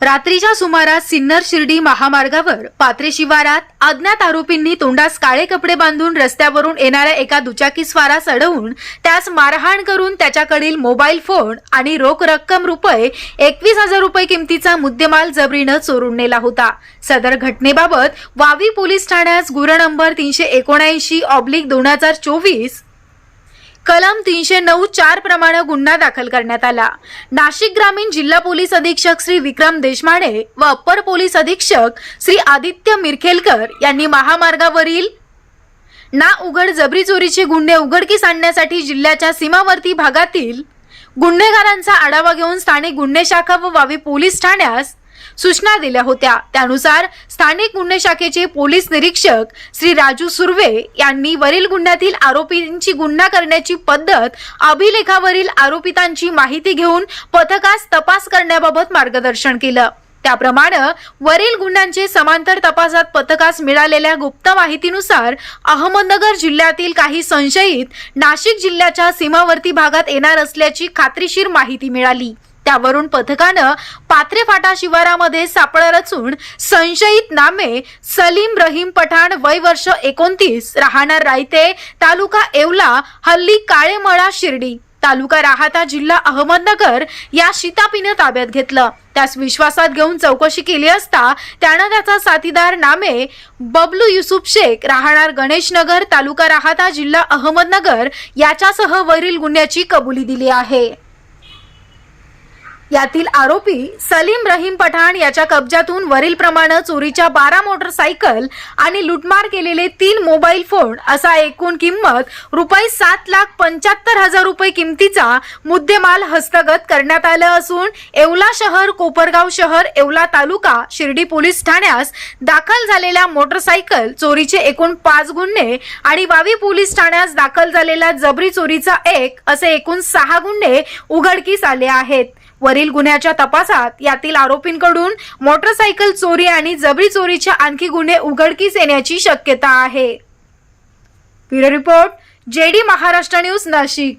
रात्रीच्या सुमारास सिन्नर शिर्डी महामार्गावर पात्रे शिवारात अज्ञात आरोपींनी तोंडास काळे कपडे बांधून रस्त्यावरून येणाऱ्या एका दुचाकीस्वारास अडवून त्यास मारहाण करून त्याच्याकडील मोबाईल फोन आणि रोख रक्कम रुपये एकवीस हजार रुपये किमतीचा मुद्देमाल जबरीनं चोरून नेला होता. सदर घटनेबाबत वावी पोलीस ठाण्यास गुर नंबर तीनशे एकोणऐंशी ऑब्लिक दोन हजार चोवीस कलम तीनशे नऊ चार प्रमाणे गुन्हा दाखल करण्यात आला. नाशिक ग्रामीण जिल्हा पोलीस अधीक्षक श्री विक्रम देशमाने व अप्पर पोलीस अधीक्षक श्री आदित्य मिरखेलकर यांनी महामार्गावरील ना उघड जबरी चोरीचे गुन्हे उघडकीस आणण्यासाठी जिल्ह्याच्या सीमावर्ती भागातील गुन्हेगारांचा आढावा घेऊन स्थानिक गुन्हे शाखा व वावी पोलीस ठाण्यास सूचना दिल्या होत्या. त्यानुसार स्थानिक गुन्हे शाखेचे पोलीस निरीक्षक श्री राजू सुर्वे यांनी वरील गुन्ह्यातील आरोपींची गुन्हा करण्याची पद्धत अभिलेखावरील आरोपितांची माहिती घेऊन पथकास तपास करण्याबाबत मार्गदर्शन केलं. त्याप्रमाणे वरील गुन्ह्यांचे समांतर तपासात पथकास मिळालेल्या गुप्त माहितीनुसार अहमदनगर जिल्ह्यातील काही संशयित नाशिक जिल्ह्याच्या सीमावर्ती भागात येणार असल्याची खात्रीशीर माहिती मिळाली. त्यावरून पथकानं पात्रे फाटा शिवारामध्ये सापळा रचून संशयित नामे सलीम रहीम पठाण वय वर्ष एकोणतीस राहणार रायते तालुका येवला हल्ली काळेमळा शिर्डी. तालुका राहाता जिल्हा अहमदनगर या शितापीनं ताब्यात घेतलं. त्यास विश्वासात घेऊन चौकशी केली असता त्यानं त्याचा साथीदार नामे बबलू युसुफ शेख राहणार गणेशनगर तालुका राहाता जिल्हा अहमदनगर याच्यासह वरील गुन्ह्याची कबुली दिली आहे. यातील आरोपी सलीम रहीम पठाण याच्या कब्जातून वरील प्रमाणे चोरीच्या बारा मोटरसायकल आणि लुटमार केलेले तीन मोबाईल फोन असा एकूण किंमत रुपये सात लाख पंच्याहत्तर हजार रुपये किमतीचा मुद्देमाल हस्तगत करण्यात आलं असून येवला शहर कोपरगाव शहर येवला तालुका शिर्डी पोलीस ठाण्यास दाखल झालेल्या मोटरसायकल चोरीचे एकूण पाच गुन्हे आणि वावी पोलीस ठाण्यास दाखल झालेला जबरी चोरीचा एक असे एकूण सहा गुन्हे उघडकीस आले आहेत. वरील गुन्ह्याच्या तपासात यातील आरोपींकडून मोटरसायकल चोरी आणि जबरी चोरीच्या आणखी गुन्हे उघडकीस येण्याची शक्यता आहे. Bureau report JD Maharashtra news Nashik.